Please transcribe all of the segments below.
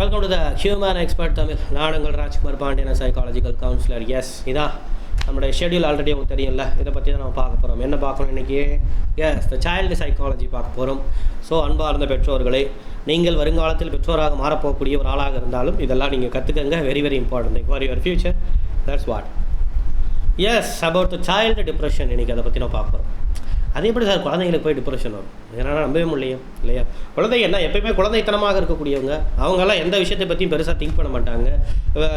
Welcome to the Human Expert Tamil நான் உங்கள் Rajkumar Pandian psychological counsellor yes இதான் நம்மளுடைய ஷெட்யூல் ஆல்ரெடி உங்களுக்கு தெரியும்ல. இதை பற்றி தான் நம்ம பார்க்க போகிறோம் என்ன பார்க்கணும் இன்றைக்கி எஸ் த சைல்டு சைக்காலஜி பார்க்க போகிறோம் ஸோ அன்பார்ந்த பெற்றோர்களே நீங்கள் வருங்காலத்தில் பெற்றோராக மாறப்போகக்கூடிய ஒரு ஆளாக இருந்தாலும் இதெல்லாம் நீங்கள் கற்றுக்கங்க very very important for your future that's what is about the child depression இன்றைக்கி அதை பற்றி நான் பார்க்குறோம் அது எப்படி சார் குழந்தைங்களுக்கு போய் டிப்ரெஷன் வரும்? என்னால் நம்பவே முடியும் இல்லையா? குழந்தைங்க என்ன எப்பயுமே குழந்தைத்தனமாக இருக்கக்கூடியவங்க. அவங்கெல்லாம் எந்த விஷயத்தை பற்றியும் பெருசாக திங்க் பண்ண மாட்டாங்க.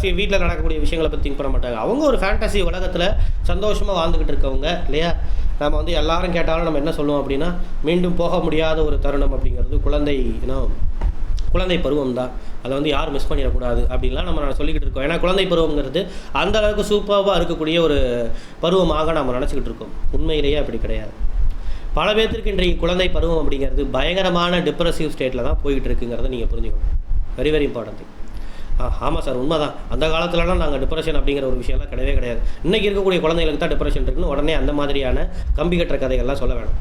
சி வீட்டில் நடக்கக்கூடிய விஷயங்களை பற்றி திங்க் பண்ண மாட்டாங்க. அவங்க ஒரு ஃபேண்டசி உலகத்தில் சந்தோஷமாக வாழ்ந்துக்கிட்டு இருக்கவங்க இல்லையா? நம்ம வந்து எல்லாரும் கேட்டாலும் நம்ம என்ன சொல்லுவோம் அப்படின்னா மீண்டும் போக முடியாத ஒரு தருணம் அப்படிங்கிறது குழந்தை இன்னும் குழந்தை பருவம் தான். அதை வந்து யாரும் மிஸ் பண்ணிடக்கூடாது அப்படின்லாம் நம்ம சொல்லிக்கிட்டு இருக்கோம். ஏன்னா குழந்தை பருவங்கிறது அந்த அளவுக்கு சூப்பராக இருக்கக்கூடிய ஒரு பருவமாக நம்ம நினச்சிக்கிட்டு இருக்கோம். உண்மையிலேயே அப்படி கிடையாது. பல பேர்த்திற்கு இன்றைக்கு குழந்தை பருவம் அப்படிங்கிறது பயங்கரமான டிப்ரெசிவ் ஸ்டேட்டில் தான் போய்கிட்டு இருக்குங்கிறத நீங்கள் புரிஞ்சுக்கணும். வெரி வெரி இம்பார்ட்டன்ட் ஆ ஆமாம் சார் உண்மை தான் அந்த காலத்துலலாம் நாங்கள் டிப்ரெஷன் அப்படிங்கிற ஒரு விஷயம்லாம் கிடையவே கிடையாது. இன்றைக்கி இருக்கக்கூடிய குழந்தைகளுக்கு தான் டிப்ரெஷன் இருக்குன்னு உடனே அந்த மாதிரியான கம்பி கட்டுற கதைகள்லாம் சொல்ல வேணும்.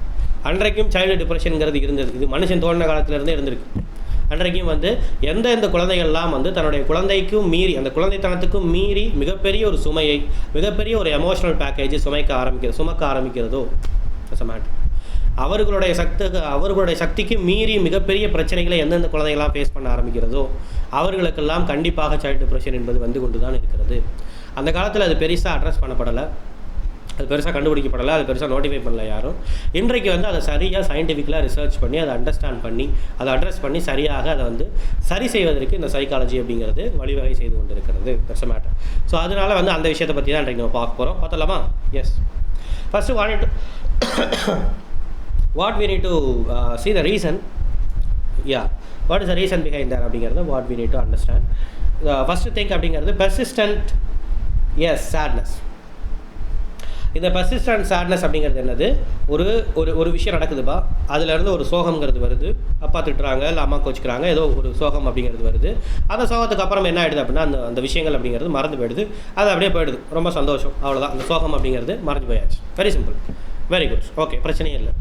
அன்றைக்கும் சைல்டு டிப்ரெஷனுங்கிறது இருந்தது இது மனுஷன் தோன்ற காலத்திலேருந்தே இருந்திருக்கு. அன்றைக்கும் வந்து எந்த எந்த குழந்தைகள்லாம் வந்து தன்னுடைய குழந்தைக்கும் மீறி அந்த குழந்தைத்தனத்துக்கும் மீறி மிகப்பெரிய ஒரு சுமையை மிகப்பெரிய ஒரு எமோஷனல் பேக்கேஜ் சுமைக்க ஆரம்பிக்கிறது சுமக்க ஆரம்பிக்கிறதோ மேட்டர் அவர்களுடைய சக்தி அவர்களுடைய சக்திக்கு மீறி மிகப்பெரிய பிரச்சனைகளை எந்தெந்த குழந்தைகளாம் ஃபேஸ் பண்ண ஆரம்பிக்கிறதோ அவர்களுக்கெல்லாம் கண்டிப்பாக சைல்டு டிப்ரெஷன் என்பது வந்து கொண்டு தான் இருக்கிறது. அந்த காலத்தில் அது பெருசாக அட்ரஸ் பண்ணப்படலை. அது பெருசாக கண்டுபிடிக்கப்படலை அது பெருசாக நோட்டிஃபை பண்ணல யாரும். இன்றைக்கு வந்து அதை சரியாக சயின்டிஃபிக்கலாக ரிசர்ச் பண்ணி அதை அண்டர்ஸ்டாண்ட் பண்ணி அதை அட்ரஸ் பண்ணி சரியாக அதை வந்து சரி செய்வதற்கு இந்த சைக்காலஜி அப்படிங்கிறது வழிவகை செய்து கொண்டு இருக்கிறது பெருச மேட்டர் ஸோ அதனால் வந்து அந்த விஷயத்தை பற்றி தான் இன்றைக்கு நம்ம பார்க்க போகிறோம் பார்த்தலாமா yes first what what we need to see the reason ya what is the reason behind there அப்படிங்கிறத what we need to understand first thing அப்படிங்கிறது பெர்சிஸ்டன்ட் எஸ் சேட்னஸ் இந்த பர்சிஸ்டன்ட் சேட்னஸ் அப்படிங்கிறது என்னது? ஒரு ஒரு ஒரு விஷயம் நடக்குதுப்பா. அதுலேருந்து ஒரு சோகம்ங்கிறது வருது. அப்பா திட்டுறாங்க இல்லை அம்மா கோச்சிக்கிறாங்க ஏதோ ஒரு சோகம் அப்படிங்கிறது வருது. அந்த சோகத்துக்கு அப்புறம் என்ன ஆகிடுது அப்படின்னா அந்த அந்த விஷயங்கள் அப்படிங்கிறது மறந்து போயிடுது. அது அப்படியே போயிடுது. ரொம்ப சந்தோஷம். அவ்வளோதான் அந்த சோகம் அப்படிங்கிறது மறந்து போயாச்சு. Very simple very good okay பிரச்சனையே இல்லை.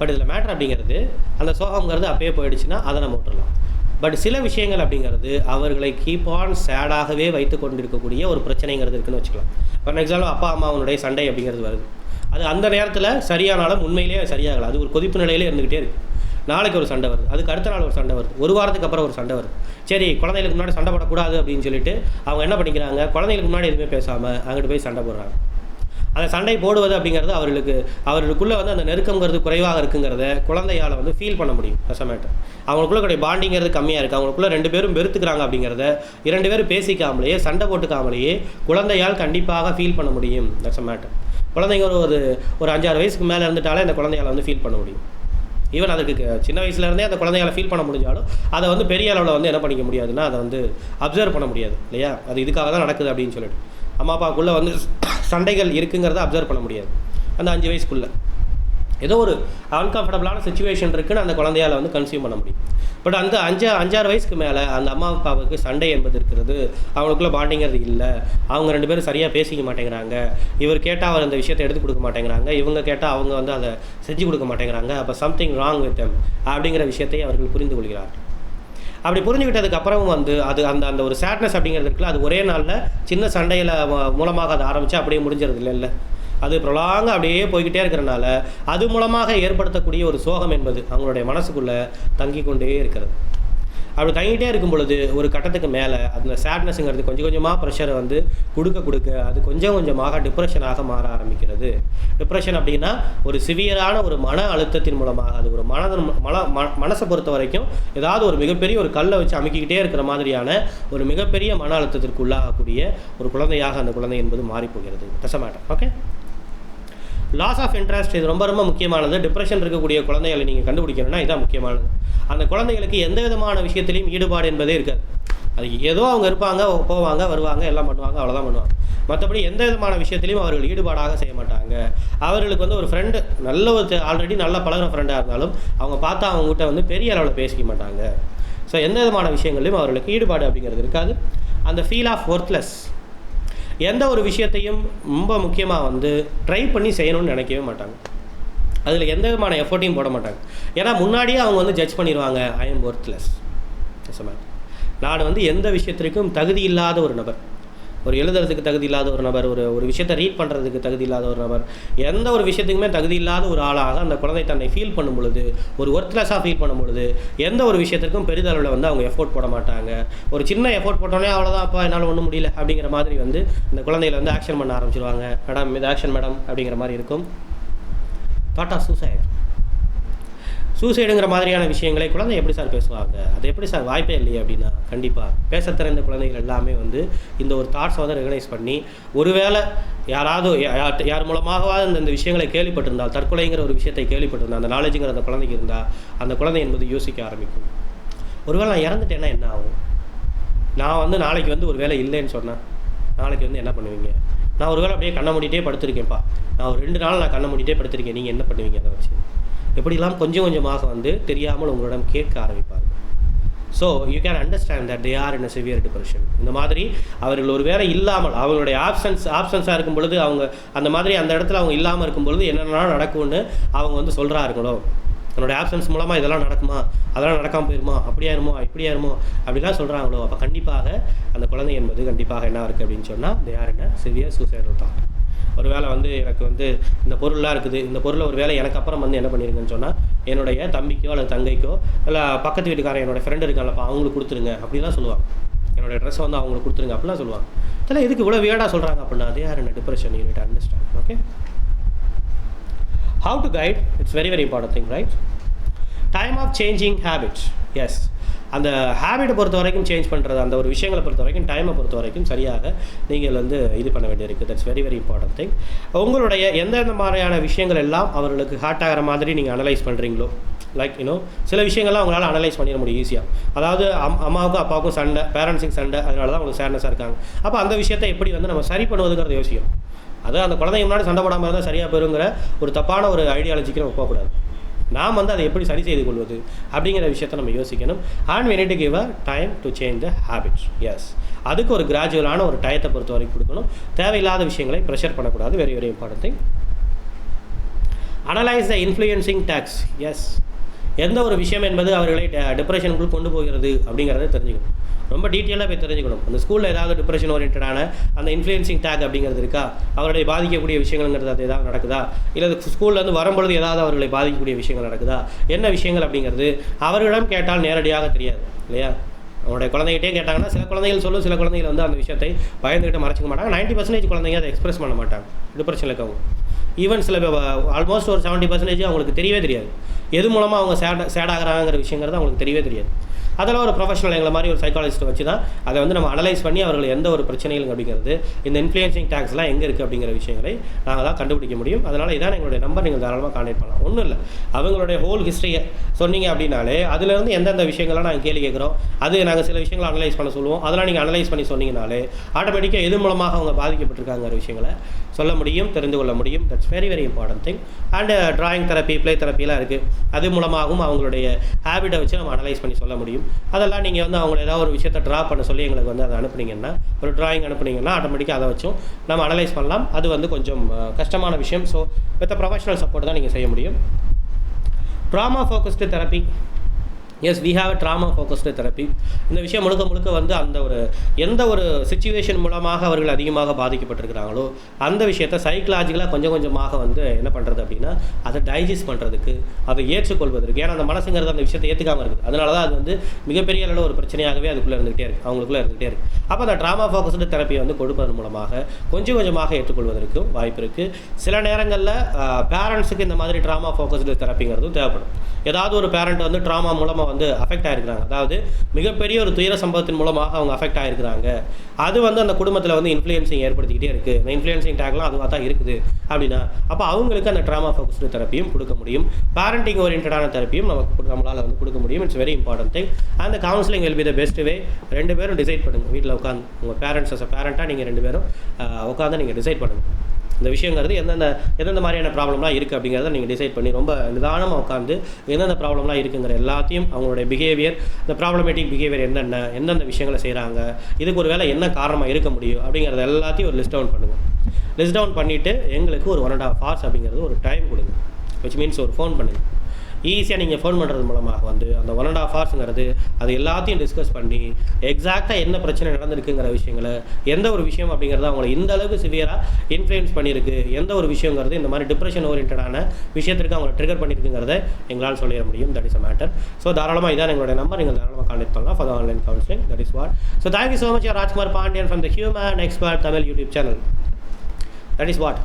பட் இதில் மேட்ரு அப்படிங்கிறது அந்த சோகங்கிறது அப்பயே போயிடுச்சுன்னா அதை நம்ம விட்டுறலாம். பட் சில விஷயங்கள் அப்படிங்கிறது அவர்களை கீப் ஆன் சேடாகவே வைத்து கொண்டிருக்கக்கூடிய ஒரு பிரச்சனைங்கிறது இருக்குன்னு வச்சுக்கலாம். ஃபார் எக்ஸாம்பிள் அப்பா அம்மாவனுடைய சண்டை அப்படிங்கிறது வருது. அது அந்த நேரத்தில் சரியானாலும் உண்மையிலேயே சரியாகலை. அது ஒரு கொதிப்பு நிலையிலே இருந்துக்கிட்டே இருக்குது நாளைக்கு ஒரு சண்டை வருது. அதுக்கு அடுத்த நாள் ஒரு சண்டை வருது. ஒரு வாரத்துக்கு அப்புறம் ஒரு சண்டை வருது. சரி குழந்தைகளுக்கு முன்னாடி சண்டை போடக்கூடாது அப்படின்னு சொல்லிட்டு அவங்க என்ன பண்ணிக்கிறாங்க? குழந்தைகளுக்கு முன்னாடி எதுவுமே பேசாமல் அங்கிட்டு போய் சண்டை போடுறாங்க. அந்த சண்டை போடுவது அப்படிங்கிறது அவர்களுக்கு அவர்களுக்குள்ளே வந்து அந்த நெருக்கங்கிறது குறைவாக இருக்குங்கிறத குழந்தையால் வந்து ஃபீல் பண்ண முடியும். ரசமேட்டு அவங்களுக்குள்ள கூடிய பாண்டிங்கிறது கம்மியாக இருக்குது அவங்களுக்குள்ள ரெண்டு பேரும் வெறுத்துக்கிறாங்க அப்படிங்கிறத இரண்டு பேரும் பேசிக்காமலேயே சண்டை போட்டுக்காமலேயே குழந்தையால் கண்டிப்பாக ஃபீல் பண்ண முடியும். ரசமேட்டு குழந்தைங்க ஒரு ஒரு அஞ்சாறு வயசுக்கு மேலே இருந்துட்டாலே அந்த குழந்தையால் வந்து ஃபீல் பண்ண முடியும். ஈவன் அதுக்கு சின்ன வயசுலேருந்தே அந்த குழந்தையால் ஃபீல் பண்ண முடிஞ்சாலும் அதை வந்து பெரிய அளவில் வந்து என்ன பண்ணிக்க முடியாதுன்னா அதை வந்து அப்சர்வ் பண்ண முடியாது. இல்லையா? அது இதுக்காக தான் நடக்குது அப்படின்னு சொல்லிட்டு. அம்மா அப்பாவுக்குள்ளே வந்து சண்டைகள் இருக்குங்கிறத அப்சர்வ் பண்ண முடியாது. அந்த அஞ்சு வயசுக்குள்ளே. ஏதோ ஒரு அன்கம்ஃபர்டபுளான சுச்சுவேஷன் இருக்குன்னு அந்த குழந்தையால் வந்து கன்சியூம் பண்ண முடியும். பட் அந்த அஞ்சு அஞ்சாறு வயசுக்கு மேலே அந்த அம்மா அப்பாவுக்கு சண்டை என்பது இருக்கிறது. அவங்களுக்குள்ள பாண்டிங்கிறது இல்லை. அவங்க ரெண்டு பேரும் சரியாக பேசிக்க மாட்டேங்கிறாங்க. இவர் கேட்டால் அவர் அந்த விஷயத்தை எடுத்து கொடுக்க மாட்டேங்கிறாங்க. இவங்க கேட்டால் அவங்க வந்து அதை செஞ்சு கொடுக்க மாட்டேங்கிறாங்க. அப்போ சம்திங் ராங் வித் தம் அப்படிங்கிற விஷயத்தை அவர்கள் புரிந்து கொள்கிறார்கள். அப்படி புரிஞ்சுக்கிட்டதுக்கப்புறமும் வந்து அது அந்த அந்த ஒரு சேட்னஸ் அப்படிங்கிறது இருக்குல்ல அது ஒரே நாளில் சின்ன சண்டையில் மூலமாக அதை ஆரம்பித்து அப்படியே முடிஞ்சிருது இல்லை இல்லை அது ப்ரொலாங்க அப்படியே போய்கிட்டே இருக்கிறனால அது மூலமாக ஏற்படுத்தக்கூடிய ஒரு சோகம் என்பது அவங்களுடைய மனசுக்குள்ளே தங்கி கொண்டே இருக்கிறது. அப்படி தங்கிட்டே இருக்கும் பொழுது ஒரு கட்டத்துக்கு மேலே அந்த சேட்னஸ்ங்கிறது கொஞ்சம் கொஞ்சமாக ப்ரெஷரை வந்து கொடுக்க கொடுக்க அது கொஞ்சம் கொஞ்சமாக டிப்ரெஷனாக மாற ஆரம்பிக்கிறது. டிப்ரெஷன் அப்படின்னா ஒரு சிவியரான ஒரு மன அழுத்தத்தின் மூலமாக அது ஒரு மனதன் மன மனசை பொறுத்த வரைக்கும் ஏதாவது ஒரு மிகப்பெரிய ஒரு கல்லை வச்சு அமைக்கிக்கிட்டே இருக்கிற மாதிரியான ஒரு மிகப்பெரிய மன அழுத்தத்திற்கு உள்ளாகக்கூடிய ஒரு குழந்தையாக அந்த குழந்தை என்பது மாறிப்போகிறது. Does matter okay loss of interest இது ரொம்ப ரொம்ப முக்கியமானது. டிப்ரெஷன் இருக்கக்கூடிய குழந்தைகளை நீங்கள் கண்டுபிடிக்கணும்னா இதான் முக்கியமானது. அந்த குழந்தைகளுக்கு எந்த விதமான விஷயத்திலையும் ஈடுபாடு என்பதே இருக்காது. அது ஏதோ அவங்க இருப்பாங்க போவாங்க வருவாங்க எல்லாம் பண்ணுவாங்க அவ்வளோதான் பண்ணுவாங்க. மற்றபடி எந்த விதமான விஷயத்திலையும் அவர்கள் ஈடுபாடாக செய்ய மாட்டாங்க. அவர்களுக்கு வந்து ஒரு ஃப்ரெண்டு நல்ல ஒரு ஆல்ரெடி நல்ல பழகின ஃப்ரெண்டாக இருந்தாலும் அவங்க பார்த்தா அவங்ககிட்ட வந்து பெரிய அளவில் பேசிக்க மாட்டாங்க. ஸோ எந்த விதமான விஷயங்களையும் அவர்களுக்கு ஈடுபாடு அப்படிங்கிறது இருக்காது. அந்த ஃபீல் ஆஃப் ஒர்த்லெஸ் எந்த ஒரு விஷயத்தையும் ரொம்ப முக்கியமாக வந்து ட்ரை பண்ணி செய்யணும்னு நினைக்கவே மாட்டாங்க. அதில் எந்த விதமான எஃபர்ட்டையும் போட மாட்டாங்க. ஏன்னா முன்னாடியே அவங்க வந்து ஜட்ஜ் பண்ணிடுவாங்க ஐ எம் ஒர்த்லெஸ் நான் வந்து எந்த விஷயத்திற்கும் தகுதி இல்லாத ஒரு நபர். ஒரு எழுதுறதுக்கு தகுதி இல்லாத ஒரு நபர் ஒரு ஒரு விஷயத்தை ரீட் பண்ணுறதுக்கு தகுதி இல்லாத ஒரு நபர் எந்த ஒரு விஷயத்துக்குமே தகுதி இல்லாத ஒரு ஆளாக அந்த குழந்தை தன்னை ஃபீல் பண்ணும் பொழுது ஒரு ஒர்த்லெஸ்ஸாக ஃபீல் பண்ணும் பொழுது எந்த ஒரு விஷயத்திற்கும் பெரிதளவில் வந்து அவங்க எஃபோர்ட் போட மாட்டாங்க. ஒரு சின்ன எஃபோர்ட் போட்டோன்னே அவ்வளோதான் அப்பா என்னால் ஒன்றும் முடியல அப்படிங்கிற மாதிரி வந்து இந்த குழந்தைகளை வந்து ஆக்ஷன் பண்ண ஆரம்பிச்சிருவாங்க. மேடம் இது ஆக்ஷன் மேடம் அப்படிங்கிற மாதிரி இருக்கும். தாட் ஆஃப் சூசைட் சூசைடுங்கிற மாதிரியான விஷயங்களை குழந்தை எப்படி சார் பேசுவாங்க? அது எப்படி சார் வாய்ப்பே இல்லையே அப்படின்னா கண்டிப்பாக பேச திறந்த குழந்தைகள் எல்லாமே வந்து இந்த ஒரு தாட்ஸை வந்து ரெகனைஸ் பண்ணி ஒருவேளை யாராவது யார் மூலமாகவாவது மூலமாகவாது இந்த விஷயங்களை கேள்விப்பட்டிருந்தால் தற்கொலைங்கிற ஒரு விஷயத்தை கேள்விப்பட்டிருந்தால் அந்த நாலேஜுங்கிற அந்த குழந்தைக்கு இருந்தால் அந்த குழந்தை என்பது யோசிக்க ஆரம்பிக்கும். ஒருவேளை நான் இறந்துட்டேன்னா என்ன ஆகும்? நான் வந்து நாளைக்கு வந்து ஒரு வேலை இல்லைன்னு சொன்னேன் நாளைக்கு வந்து என்ன பண்ணுவீங்க? நான் ஒருவேளை அப்படியே கண்ணை மூடிட்டே படுத்திருக்கேன்ப்பா. நான் ஒரு ரெண்டு நாள் நான் கண்ணை மூடிட்டே படுத்திருக்கேன். நீங்கள் என்ன பண்ணுவீங்க அதை வச்சு? எப்படிலாம் கொஞ்சம் கொஞ்சமாக வந்து தெரியாமல் உங்களிடம் கேட்க ஆரம்பிப்பார் so you can understand that they are in a severe depression இந்த மாதிரி அவர்கள் ஒரு வேலை இல்லாமல் அவங்களுடைய ஆப்ஷன்ஸ் ஆப்ஷன்ஸாக இருக்கும் பொழுது அவங்க அந்த மாதிரி அந்த இடத்துல அவங்க இல்லாமல் இருக்கும் பொழுது என்னென்ன நடக்கும்னு அவங்க வந்து சொல்கிறாருங்களோ என்னோட ஆப்ஷன்ஸ் மூலமாக இதெல்லாம் நடக்குமா? அதெல்லாம் நடக்காமல் போயிருமா? அப்படியாயிருமோ இப்படியாயிருமோ அப்படிலாம் சொல்கிறாங்களோ அப்போ கண்டிப்பாக அந்த குழந்தை என்பது கண்டிப்பாக என்ன இருக்குது அப்படின்னு சொன்னால் தே ஆர் என்ன? சிவியர் சூசைடல் தாட் ஒரு வேளை வந்து எனக்கு வந்து இந்த பொருள்லாம் இருக்குது. இந்த பொருளை ஒரு வேளை எனக்கு அப்புறம் வந்து என்ன பண்ணிருங்கன்னு சொன்னால் என்னுடைய தம்பிக்கோ அல்லது தங்கைக்கோ இல்லை பக்கத்து வீட்டுக்காரன் என்னோடய ஃப்ரெண்டு இருக்காங்கப்பா அவங்களுக்கு கொடுத்துருங்க. அப்படிலாம் சொல்லுவாங்க. என்னோடய ட்ரெஸ்ஸை வந்து அவங்களுக்கு கொடுத்துருங்க அப்படிலாம் சொல்லுவாங்க. இதெல்லாம் எதுக்கு இவ்வளோ வேடாக சொல்கிறாங்க அப்படின்னா அதே யார் என்ன? Depression unit understand okay how to guide it's very very important thing right? Time of changing habits. Yes. அந்த ஹேபிட்டை பொறுத்த வரைக்கும் சேஞ்ச் பண்ணுறது அந்த ஒரு விஷயங்களை பொறுத்த வரைக்கும் டைமை பொறுத்த வரைக்கும் சரியாக நீங்கள் வந்து இது பண்ண வேண்டியிருக்கு. That's very very important thing உங்களுடைய எந்தெந்த மாதிரியான விஷயங்கள் எல்லாம் அவர்களுக்கு ஹார்ட் ஆகிற மாதிரி நீங்கள் அனலைஸ் பண்ணுறீங்களோ லைக் யூனோ சில விஷயங்கள்லாம் அவங்களால அனலைஸ் பண்ணிட முடியும் ஈஸியாக அதாவது அம் அம்மாவுக்கும் அப்பாவுக்கும் சண்டை பேரண்ட்ஸுக்கு சண்டை அதனால தான் அவங்களுக்கு சேர்னஸாக இருக்காங்க. அப்போ அந்த விஷயத்தை எப்படி வந்து நம்ம சரி பண்ணுவதுங்கிறத யோசிக்கும் அது அந்த குழந்தைங்க முன்னாடி சண்டை போடாமல் இருந்தால் சரியாக போயிருங்கிற ஒரு தப்பான ஒரு ஐடியாலஜிக்கு நம்ம போகக்கூடாது. நாம் வந்து அதை எப்படி சரி செய்து கொள்வது அப்படிங்கிற விஷயத்தை நம்ம யோசிக்கணும். And we need to give time to change the habits yes அதுக்கு ஒரு கிராஜுவலான ஒரு டயத்தை பொறுத்த வரைக்கும் கொடுக்கணும். தேவையில்லாத விஷயங்களை ப்ரெஷர் பண்ணக்கூடாது. Very very important thing analyse the influencing tags yes எந்த ஒரு விஷயம் என்பது அவர்களை டிப்ரெஷனுக்குள் கொண்டு போகிறது அப்படிங்கிறத தெரிஞ்சுக்கணும். ரொம்ப டீட்டெயிலாக போய் தெரிஞ்சுக்கணும். அந்த ஸ்கூலில் ஏதாவது டிப்ரெஷன் ஓரியன்டான அந்த இன்ஃப்ளூயன்சிங் டேக் அப்படிங்கிறது இருக்கா? அவர்களை பாதிக்கக்கூடிய விஷயங்கள்ங்கிறது அது ஏதாவது நடக்குதா? இல்லை ஸ்கூல்லேருந்து வரும்பொழுது ஏதாவது அவர்களை பாதிக்கக்கூடிய விஷயங்கள் நடக்குதா? என்ன விஷயங்கள் அப்படிங்கிறது அவர்களிடம் கேட்டால் நேரடியாக தெரியாது இல்லையா? அவனுடைய குழந்தைகிட்டே கேட்டாங்கன்னா சில குழந்தைகள் சொல்லும் சில குழந்தைகள் வந்து அந்த விஷயத்தை பயந்துகிட்டு மறைச்சிக்க மாட்டாங்க. 90% பர்சன்டேஜ் குழந்தைங்க அதை எக்ஸ்பிரஸ் பண்ண மாட்டாங்க. டிப்ரெஷனில் இருக்கவங்க ஈவன் சில ஆல்மோஸ்ட் ஒரு செவன்ட்டி பர்சன்டேஜ் அவங்களுக்கு தெரியவே தெரியாது. எது மூலமாக அவங்க சேட் சேட் ஆகிறாங்கிற விஷயங்கிறது அவங்களுக்கு தெரியவே தெரியாது. அதெல்லாம் ஒரு ப்ரொஃபஷனல் எங்களை மாதிரி ஒரு சைக்காலஜிஸ்ட் வச்சு தான் அதை வந்து நம்ம அனலைஸ் பண்ணி அவர்கள் எந்த ஒரு பிரச்சனைகளும் அப்படிங்கிறது இந்த இன்ஃப்ளூயன்சிங் டேக்ஸ்லாம் எங்கே இருக்குது அப்படிங்கிற விஷயங்களை நாங்கள் தான் கண்டுபிடிக்க முடியும். அதனால் இதான் எங்களுடைய நம்பர் நீங்கள் தாராளமாக கான்டெக்ட் பண்ணலாம். ஒன்றும் இல்லை. அவங்களுடைய ஹோல் ஹிஸ்ட்ரியை சொன்னீங்க அப்படின்னாலே அதுலேருந்து எந்தெந்த விஷயங்கள்லாம் நாங்கள் கேள்வி கேட்குறோம் அது நாங்கள் சில விஷயங்களை அனலைஸ் பண்ண சொல்லுவோம். அதெல்லாம் நீங்கள் அனலைஸ் பண்ணி சொன்னீங்கனாலே ஆட்டோமேட்டிக்காக எது மூலமாக அவங்க பாதிக்கப்பட்டிருக்காங்கிற விஷயங்களை சொல்ல முடியும் தெரிந்து கொள்ள முடியும். That's very very important thing and drawing therapy play தெரப்பிலாம் இருக்குது அது மூலமாகவும் அவங்களுடைய ஹேபிட்டை வச்சு நம்ம அனலைஸ் பண்ணி சொல்ல முடியும். அதெல்லாம் நீங்கள் வந்து அவங்கள ஏதாவது ஒரு விஷயத்தை ட்ரா பண்ண சொல்லி எங்களுக்கு வந்து அதை அனுப்புனீங்கன்னா ஒரு டிராயிங் அனுப்புனீங்கன்னா ஆட்டோமேட்டிக்காக அதை வச்சும் நம்ம அனலைஸ் பண்ணலாம். அது வந்து கொஞ்சம் uh, கஷ்டமான விஷயம். ஸோ வித் ப்ரொஃபஷனல் சப்போர்ட் தான் நீங்கள் செய்ய முடியும். Trauma focused therapy yes we have trauma focused therapy இந்த விஷயம் முழுக்க முழுக்க வந்து அந்த ஒரு எந்த ஒரு சுச்சுவேஷன் மூலமாக அவர்கள் அதிகமாக பாதிக்கப்பட்டிருக்கிறாங்களோ அந்த விஷயத்தை சைக்கலாஜிக்கலாக கொஞ்சம் கொஞ்சமாக வந்து என்ன பண்ணுறது அப்படின்னா அதை டைஜஸ்ட் பண்ணுறதுக்கு அதை ஏற்றுக்கொள்வதற்கு. ஏன்னா அந்த மனசுங்கிறது அந்த விஷயத்தை ஏற்றுக்காமல் இருக்குது. அதனால தான் அது வந்து மிகப்பெரிய அளவில் ஒரு பிரச்சனையாகவே அதுக்குள்ளே இருந்துகிட்டே இருக்குது அவங்களுக்குள்ளே இருந்துகிட்டே இருக்குது அப்போ அந்த ட்ராமா ஃபோக்கஸ்டு தெரப்பியை வந்து கொடுப்பதன் மூலமாக கொஞ்சம் கொஞ்சமாக ஏற்றுக்கொள்வதற்கும் வாய்ப்பு இருக்குது சில நேரங்களில் பேரண்ட்ஸுக்கு இந்த மாதிரி ட்ராமா ஃபோக்கஸ்டு தெரப்பிங்கிறதும் தேவைப்படும். ஏதாவது ஒரு பேரண்ட் வந்து ட்ராமா மூலமாக வந்து அஃபெக்ட் ஆகிருக்கிறாங்க அதாவது மிகப்பெரிய ஒரு துயர சம்பவத்தின் மூலமாக அவங்க அஃபெக்ட் ஆகிருக்கிறாங்க அது வந்து அந்த குடும்பத்தில் வந்து இன்ஃப்ளூயன்சிங் ஏற்படுத்திக்கிட்டே இருக்குது இந்த இன்ஃப்ளூயன்சிங் டேக்லாம் அதுவாக தான் இருக்குது அப்படின்னா அப்போ அவங்களுக்கு அந்த ட்ராமா ஃபோக்கஸ்டு தெரப்பியும் கொடுக்க முடியும். பேரண்டிங் ஓரியன்டான தெரப்பியும் நமக்கு நம்மளால் வந்து கொடுக்க முடியும். இட்ஸ் வெரி இம்பார்ட்டன்ட் திங் அந்த counselling will be the best way ரெண்டு பேரும் டிசைட் பண்ணுங்கள் வீட்டில் உட்காந்து உங்கள் பேரண்ட்ஸ் அஸ் அ பேரண்ட்டாக நீங்கள் ரெண்டு பேரும் உட்காந்து நீங்கள் டிசைட் பண்ணுங்கள் இந்த விஷயங்கிறது எந்தெந்த எந்தெந்த மாதிரியான ப்ராப்ளம்லாம் இருக்குது அப்படிங்கிறத நீங்கள் டிசைட் பண்ணி ரொம்ப நிதானமாக உட்காந்து எந்தெந்த ப்ராப்ளம்லாம் இருக்குங்கிற எல்லாத்தையும் அவங்களுடைய பிஹேவியர் இந்த ப்ராப்ளமேட்டிக் பிஹேவியர் என்னென்ன எந்தெந்த விஷயங்களை செய்கிறாங்க இதுக்கு ஒரு வேலை என்ன காரணமாக இருக்க முடியும் அப்படிங்கிறத எல்லாத்தையும் ஒரு லிஸ்ட் டவுன் பண்ணுங்கள் லிஸ்ட் டவுன் பண்ணிவிட்டு எங்களுக்கு ஒரு ஒன் அண்ட் ஹாஃப் ஹார்ஸ் அப்படிங்கிறது ஒரு டைம் கொடுங்க. விச் மீன்ஸ் ஒரு ஃபோன் பண்ணுங்கள் ஈஸியாக நீங்கள் ஃபோன் பண்ணுறது மூலமாக வந்து அந்த ஒன் அண்ட் ஆஃப் ஹவர்ஸுங்கிறது அது எல்லாத்தையும் டிஸ்கஸ் பண்ணி எக்ஸாக்டாக என்ன பிரச்சனை நடந்திருக்குங்கிற விஷயங்களை எந்த ஒரு விஷயம் அப்படிங்கிறது அவங்களை இந்த அளவுக்கு சிவியராக இன்ஃப்ளூயன்ஸ் பண்ணியிருக்கு எந்த ஒரு விஷயங்கிறது இந்த மாதிரி டிப்ரெஷன் ஓரியன்டான விஷயத்திற்கு அவங்களை ட்ரிகர் பண்ணியிருக்குங்கிறத எங்களால் சொல்லிட முடியும். That is a matter so தாராளமாக இதான் எங்களுடைய நம்பர் நீங்கள் தாராளமாக கான்டெக்ட் பண்ணலாம். For online counselling that is what so thank you so much Rajkumar Pandian from the Human Expert Tamil YouTube channel that is what